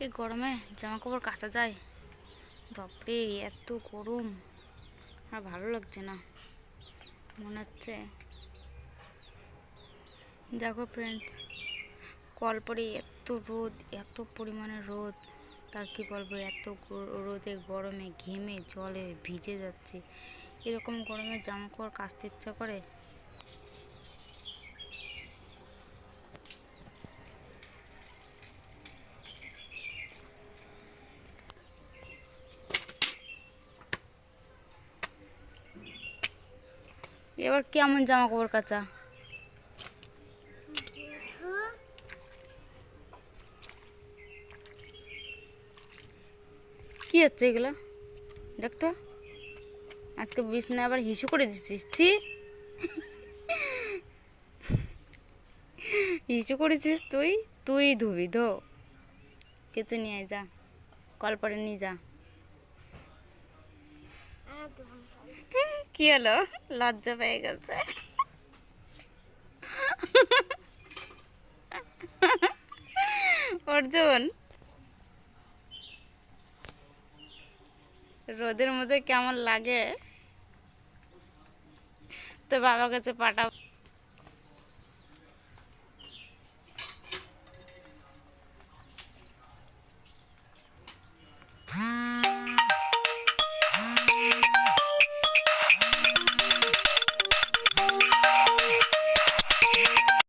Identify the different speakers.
Speaker 1: এই গরমে জামা কাপড় কাচা যায়। বাপরে, এত গরম। আর ভালো লাগছে না। মনে হচ্ছে দেখো ফ্রেন্ডস কল পরে এত রোদ, এত পরিমাণে রোদ। তার কি বলব, এত রোদে, গরমে, ঘেমে, জলে ভিজে যাচ্ছে। এরকম গরমে জামা কাপড় কাচতে ইচ্ছা করে? এবার কেমন জামা কাপড় কাচা? কি হচ্ছে এগুলো? দেখতো আজকে বিছনা আবার হিসু করে দিচ্ছিস ছি। হিসু করেছিস তুই? তুই ধুবি, ধো। কেচে নিয়ে আয়, যা। কল পরে নিয়ে যা। কি হলো? লজ্জা পেয়ে গেছে। অর্জুন রোদের মধ্যে কেমন লাগে? তো বাবার কাছে পাঠাও।